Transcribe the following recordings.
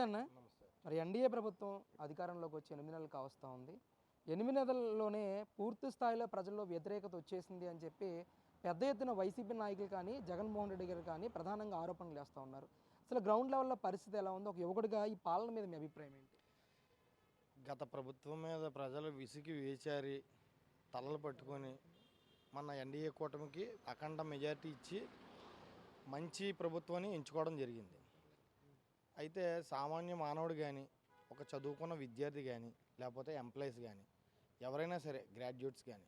అన్న. మరి ఎన్డీఏ ప్రభుత్వం అధికారంలోకి వచ్చి ఎనిమిది నెలలు కావస్తూ ఉంది. ఎనిమిది నెలల్లోనే పూర్తి స్థాయిలో ప్రజల్లో వ్యతిరేకత వచ్చేసింది అని చెప్పి పెద్ద ఎత్తున వైసీపీ నాయకులు కానీ జగన్మోహన్ రెడ్డి గారు కానీ ప్రధానంగా ఆరోపణలు చేస్తూ ఉన్నారు. అసలు గ్రౌండ్ లెవెల్లో పరిస్థితి ఎలా ఉందో ఒక యువకుడిగా ఈ పాలన మీద మీ అభిప్రాయం ఏంటి? గత ప్రభుత్వం మీద ప్రజలు విసిగి వేచారి తలలు పట్టుకొని మన ఎన్డీఏ కూటమికి అఖండ మెజార్టీ ఇచ్చి మంచి ప్రభుత్వాన్ని ఎంచుకోవడం జరిగింది. అయితే సామాన్య మానవుడు కానీ ఒక చదువుకున్న విద్యార్థి కానీ లేకపోతే ఎంప్లాయీస్ కానీ ఎవరైనా సరే గ్రాడ్యుయేట్స్ కానీ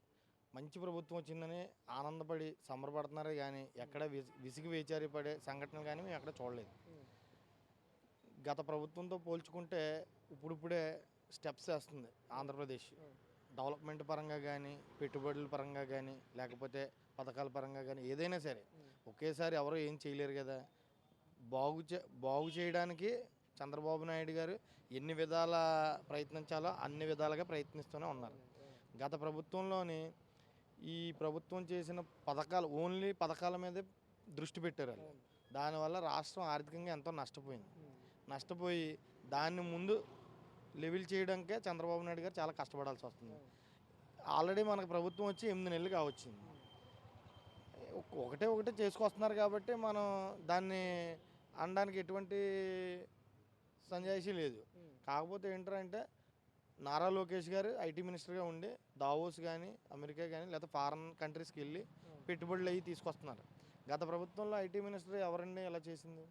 మంచి ప్రభుత్వం వచ్చిందని ఆనందపడి సంబరపడుతున్నారే కానీ ఎక్కడ విసిగి వేచారి పడే సంఘటనలు కానీ మేము ఎక్కడ చూడలేదు. గత ప్రభుత్వంతో పోల్చుకుంటే ఇప్పుడిప్పుడే స్టెప్స్ వేస్తుంది ఆంధ్రప్రదేశ్. డెవలప్మెంట్ పరంగా కానీ పెట్టుబడుల పరంగా కానీ లేకపోతే పథకాల పరంగా కానీ ఏదైనా సరే ఒకేసారి ఎవరో ఏం చేయలేరు కదా. బాగు చే బాగు చేయడానికి చంద్రబాబు నాయుడు గారు ఎన్ని విధాల ప్రయత్నించాలో అన్ని విధాలుగా ప్రయత్నిస్తూనే ఉన్నారు. గత ప్రభుత్వంలోని ఈ ప్రభుత్వం చేసిన పథకాలు ఓన్లీ పథకాల మీదే దృష్టి పెట్టారు వాళ్ళు. దానివల్ల రాష్ట్రం ఆర్థికంగా ఎంతో నష్టపోయింది. నష్టపోయి దాన్ని ముందు లెవెల్ చేయడానికే చంద్రబాబు నాయుడు గారు చాలా కష్టపడాల్సి వస్తుంది. ఆల్రెడీ మనకు ప్రభుత్వం వచ్చి ఎనిమిది నెలలు కావచ్చింది. ఒకటే ఒకటే చేసుకొస్తున్నారు కాబట్టి మనం దాన్ని అనడానికి ఎటువంటి సంజాయిషీ లేదు. కాకపోతే ఏంటంటే నారా లోకేష్ గారు ఐటీ మినిస్టర్గా ఉండి దావోస్ కానీ అమెరికా కానీ లేదా ఫారెన్ కంట్రీస్కి వెళ్ళి పెట్టుబడులు అవి తీసుకొస్తున్నారు. గత ప్రభుత్వంలో ఐటీ మినిస్టర్ ఎవరండి ఎలా చేసింది?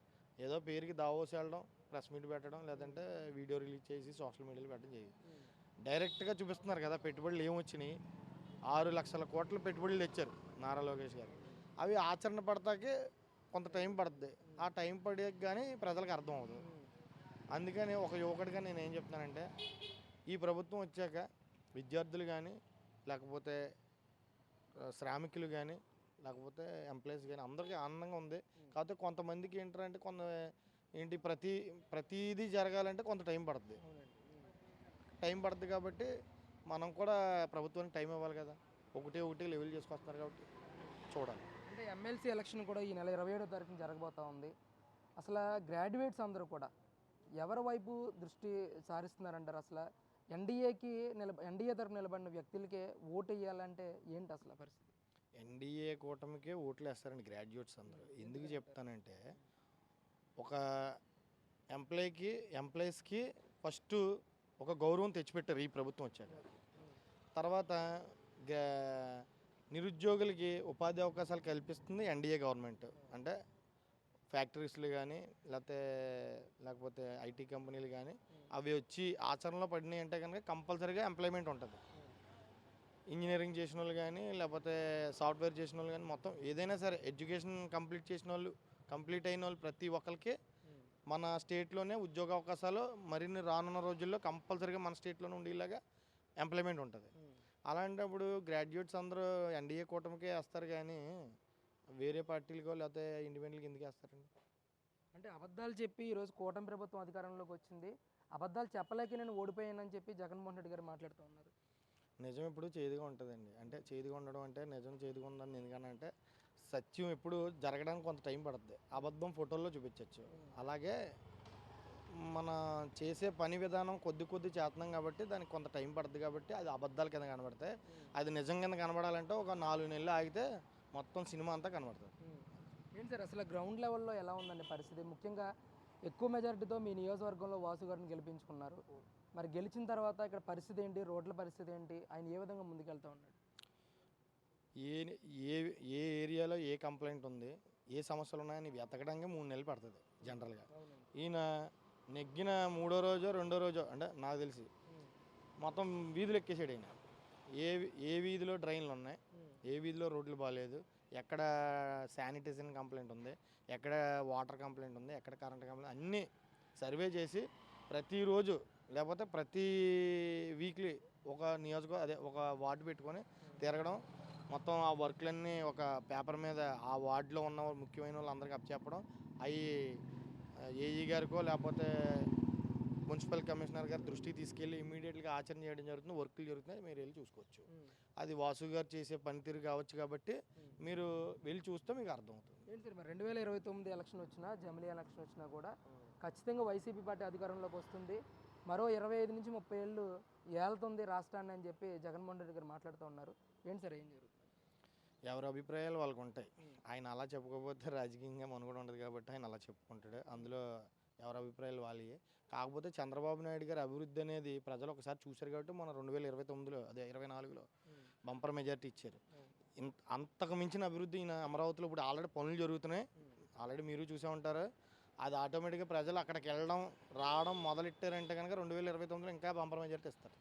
ఏదో పేరుకి దావోస్ వెళ్ళడం ప్రెస్ మీట్ పెట్టడం లేదంటే వీడియో రిలీజ్ చేసి సోషల్ మీడియాలో పెట్టడం చేయాలి డైరెక్ట్గా చూపిస్తున్నారు కదా పెట్టుబడులు ఏమొచ్చినాయి ఆరు లక్షల కోట్ల పెట్టుబడులు తెచ్చారు నారా లోకేష్ గారు. అవి ఆచరణ పడతాకే కొంత టైం పడుతుంది ఆ టైం పడే కానీ ప్రజలకు అర్థం అవుతుంది. అందుకని ఒక యువకుడిగా నేను ఏం చెప్తున్నానంటే ఈ ప్రభుత్వం వచ్చాక విద్యార్థులు కానీ లేకపోతే శ్రామికులు కానీ లేకపోతే ఎంప్లాయీస్ కానీ అందరికీ ఆనందంగా ఉంది. కాకపోతే కొంతమందికి ఏంటంటే కొంత ఏంటి ప్రతి ప్రతిదీ జరగాలంటే కొంత టైం పడుతుంది టైం పడుతుంది కాబట్టి మనం కూడా ప్రభుత్వానికి టైం ఇవ్వాలి కదా. ఒకటి ఒకటి లెవెల్ చేసుకొస్తున్నారు కాబట్టి చూడాలి. అంటే ఎమ్మెల్సీ ఎలక్షన్ కూడా ఈ నెల ఇరవై ఏడో తారీఖున జరగబోతా ఉంది. అసలు గ్రాడ్యుయేట్స్ అందరూ కూడా ఎవరి వైపు దృష్టి సారిస్తున్నారంటారు? అసలు ఎన్డీఏకి నిలబ ఎన్డీఏ తరపు నిలబడిన వ్యక్తులకే ఓటు వేయాలంటే ఏంటి అసలు పరిస్థితి? ఎన్డీఏ కూటమికే ఓట్లు వేస్తారండి గ్రాడ్యుయేట్స్ అందరూ. ఎందుకు చెప్తానంటే ఒక ఎంప్లాయీకి ఎంప్లాయీస్కి ఫస్ట్ ఒక గౌరవం తెచ్చిపెట్టారు ఈ ప్రభుత్వం వచ్చాక. తర్వాత గా- నిరుద్యోగులకి ఉపాధి అవకాశాలు కల్పిస్తుంది ఎన్డీఏ గవర్నమెంట్. అంటే ఫ్యాక్టరీస్లు కానీ లేకపోతే లేకపోతే ఐటీ కంపెనీలు కానీ అవి వచ్చి ఆచరణలో పడినాయి అంటే కనుక కంపల్సరీగా ఎంప్లాయ్మెంట్ ఉంటుంది. ఇంజనీరింగ్ చేసిన వాళ్ళు కానీ లేకపోతే సాఫ్ట్వేర్ చేసిన వాళ్ళు కానీ మొత్తం ఏదైనా సరే ఎడ్యుకేషన్ కంప్లీట్ చేసిన వాళ్ళు కంప్లీట్ అయిన వాళ్ళు ప్రతి ఒక్కరికి మన స్టేట్లోనే ఉద్యోగ అవకాశాలు మరిన్ని రానున్న రోజుల్లో కంపల్సరీగా మన స్టేట్లోనే ఉండేలాగా ఎంప్లాయ్మెంట్ ఉంటుంది. అలాంటప్పుడు గ్రాడ్యుయేట్స్ అందరూ ఎన్డీఏ కూటమికే వేస్తారు కానీ వేరే పార్టీలకో లేకపోతే ఇండిపెండెంట్కి ఎందుకు వేస్తారండి? అంటే అబద్ధాలు చెప్పి ఈరోజు కూటమి ప్రభుత్వం అధికారంలోకి వచ్చింది. అబద్ధాలు చెప్పలేక నేను ఓడిపోయానని చెప్పి జగన్మోహన్ రెడ్డి గారు మాట్లాడుతూ ఉన్నారు. నిజం ఎప్పుడు చేదుగా ఉంటుందండి. అంటే చేదుగా ఉండడం అంటే నిజం చేదుగా ఉందని ఎందుకనంటే సత్యం ఎప్పుడు జరగడానికి కొంత టైం పడుతుంది అబద్ధం ఫోటోల్లో చూపించవచ్చు అలాగే మన చేసే పని విధానం కొద్ది కొద్ది చేస్తున్నాం కాబట్టి దానికి కొంత టైం పడుతుంది కాబట్టి అది అబద్ధాల కింద కనబడతాయి. అది నిజం కింద కనబడాలంటే ఒక నాలుగు నెలలు ఆగితే మొత్తం సినిమా అంతా కనబడుతుంది. ఏంటి సార్ అసలు గ్రౌండ్ లెవెల్లో ఎలా ఉందండి పరిస్థితి? ముఖ్యంగా ఎక్కువ మెజారిటీతో మీ నియోజకవర్గంలో వాసు గారిని గెలిపించుకున్నారు. మరి గెలిచిన తర్వాత ఇక్కడ పరిస్థితి ఏంటి? రోడ్ల పరిస్థితి ఏంటి? ఆయన ఏ విధంగా ముందుకెళ్తా ఉన్నాడు? ఏ ఏ ఏ ఏరియాలో ఏ కంప్లైంట్ ఉంది ఏ సమస్యలు ఉన్నాయని వెతకడానికి మూడు నెలలు పడుతుంది జనరల్గా. ఈయన నెగ్గిన మూడో రోజో రెండో రోజో అంటే నాకు తెలిసి మొత్తం వీధులు ఎక్కేసాడు ఆయన ఏ ఏ వీధిలో డ్రైన్లు ఉన్నాయి ఏ వీధిలో రోడ్లు బాగాలేదు ఎక్కడ శానిటైజేషన్ కంప్లైంట్ ఉంది ఎక్కడ వాటర్ కంప్లైంట్ ఉంది ఎక్కడ కరెంట్ కంప్లైంట్ అన్నీ సర్వే చేసి ప్రతిరోజు లేకపోతే ప్రతి వీక్లీ ఒక నియోజక అదే ఒక వార్డు పెట్టుకొని తిరగడం మొత్తం ఆ వర్క్లన్నీ ఒక పేపర్ మీద ఆ వార్డులో ఉన్న ముఖ్యమైన వాళ్ళందరికీ అప్పచెప్పడం అవి ఏఈ గారికో లేకపోతే మున్సిపల్ కమిషనర్ గారి దృష్టికి తీసుకెళ్ళి ఇమీడియట్గా ఆచరణ చేయడం జరుగుతుంది వర్కులు జరుగుతున్నాయి మీరు వెళ్ళి చూసుకోవచ్చు. అది వాసు గారు చేసే పనితీరు కావచ్చు కాబట్టి మీరు వెళ్ళి చూస్తే మీకు అర్థమవుతుంది. ఏంటి సార్ మరి రెండు వేల ఇరవై తొమ్మిది ఎలక్షన్ వచ్చినా జమిలీ ఎలక్షన్ వచ్చినా కూడా ఖచ్చితంగా వైసీపీ పార్టీ అధికారంలోకి వస్తుంది. మరో ఇరవై ఐదు నుంచి ముప్పై ఏళ్ళు ఏళ్తుంది రాష్ట్రాన్ని అని చెప్పి జగన్మోహన్ రెడ్డి గారు మాట్లాడుతూ ఉన్నారు. ఏంటి సార్ ఏం జరుగుతుంది? ఎవరి అభిప్రాయాలు వాళ్ళకు ఉంటాయి ఆయన అలా చెప్పుకోకపోతే రాజకీయంగా మనుగడ ఉండదు కాబట్టి ఆయన అలా చెప్పుకుంటాడు. అందులో ఎవరి అభిప్రాయాలు వాళ్ళే కాకపోతే చంద్రబాబు నాయుడు గారి అభివృద్ధి అనేది ప్రజలు ఒకసారి చూశారు కాబట్టి మన రెండు వేల ఇరవై తొమ్మిదిలో అదే ఇరవై నాలుగులో బంపర్ మెజార్టీ ఇచ్చారు. ఇంత అంతకు మించిన అభివృద్ధి ఈయన అమరావతిలో ఇప్పుడు ఆల్రెడీ పనులు జరుగుతున్నాయి. ఆల్రెడీ మీరు చూసే ఉంటారు. అది ఆటోమేటిక్గా ప్రజలు అక్కడికి వెళ్ళడం రావడం మొదలెట్టారంటే కనుక రెండు వేల ఇరవై తొమ్మిదిలో ఇంకా బంపర్ మెజార్టీ ఇస్తారు.